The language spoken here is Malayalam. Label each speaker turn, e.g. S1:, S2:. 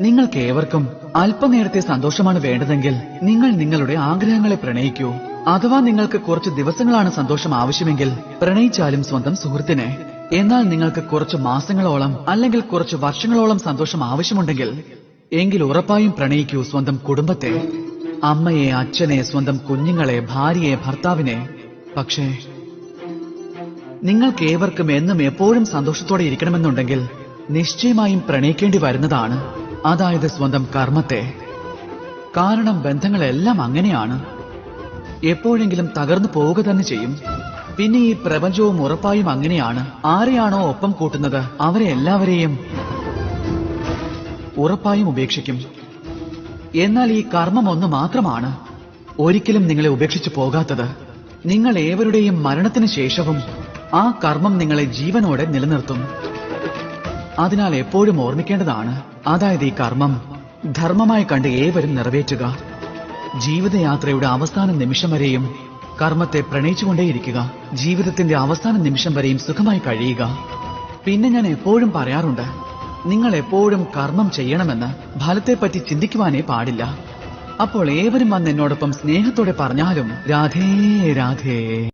S1: നിങ്ങൾക്ക് ഏവർക്കും അല്പനേരത്തെ സന്തോഷമാണ് വേണ്ടതെങ്കിൽ നിങ്ങൾ നിങ്ങളുടെ ആഗ്രഹങ്ങളെ പ്രണയിക്കൂ. അഥവാ നിങ്ങൾക്ക് കുറച്ച് ദിവസങ്ങളാണ് സന്തോഷം ആവശ്യമെങ്കിൽ പ്രണയിച്ചാലും സ്വന്തം സുഹൃത്തിനെ. എന്നാൽ നിങ്ങൾക്ക് കുറച്ച് മാസങ്ങളോളം അല്ലെങ്കിൽ കുറച്ച് വർഷങ്ങളോളം സന്തോഷം ആവശ്യമുണ്ടെങ്കിൽ എങ്കിൽ ഉറപ്പായും പ്രണയിക്കൂ സ്വന്തം കുടുംബത്തെ. അമ്മയെ അച്ഛനെ സ്വന്തം കുഞ്ഞുങ്ങളെ ഭാര്യയെ ഭർത്താവിനെ. പക്ഷേ നിങ്ങൾക്ക് ഏവർക്കും എന്നും എപ്പോഴും സന്തോഷത്തോടെ ഇരിക്കണമെന്നുണ്ടെങ്കിൽ നിശ്ചയമായും പ്രണയിക്കേണ്ടി വരുന്നതാണ്. അതായത് സ്വന്തം കർമ്മത്തെ. കാരണം ബന്ധങ്ങളെല്ലാം അങ്ങനെയാണ്. എപ്പോഴെങ്കിലും തകർന്നു പോവുക തന്നെ ചെയ്യും. പിന്നെ ഈ പ്രപഞ്ചവും ഉറപ്പായും അങ്ങനെയാണ്. ആരെയാണോ ഒപ്പം കൂട്ടുന്നത് അവരെ എല്ലാവരെയും ഉറപ്പായും ഉപേക്ഷിക്കും. എന്നാൽ ഈ കർമ്മം ഒന്ന് മാത്രമാണ് ഒരിക്കലും നിങ്ങളെ ഉപേക്ഷിച്ചു പോകാത്തത്. നിങ്ങൾ ഏവരുടെയും മരണത്തിന് ശേഷവും ആ കർമ്മം നിങ്ങളെ ജീവനോടെ നിലനിർത്തും. അതിനാൽ എപ്പോഴും ഓർമ്മിക്കേണ്ടതാണ്. അതായത് ഈ കർമ്മം ധർമ്മമായി കണ്ട് ഏവരും നിറവേറ്റുക. ജീവിതയാത്രയുടെ അവസാന നിമിഷം വരെയും കർമ്മത്തെ പ്രണയിച്ചുകൊണ്ടേയിരിക്കുക. ജീവിതത്തിന്റെ അവസാന നിമിഷം വരെയും സുഖമായി കഴിയുക. പിന്നെ ഞാൻ എപ്പോഴും പറയാറുണ്ട് നിങ്ങൾ എപ്പോഴും കർമ്മം ചെയ്യണമെന്ന് ഫലത്തെപ്പറ്റി ചിന്തിക്കുവാനേ പാടില്ല. അപ്പോൾ ഏവരും വന്ന് എന്നോടൊപ്പം സ്നേഹത്തോടെ പറഞ്ഞാലും രാധേ രാധേ.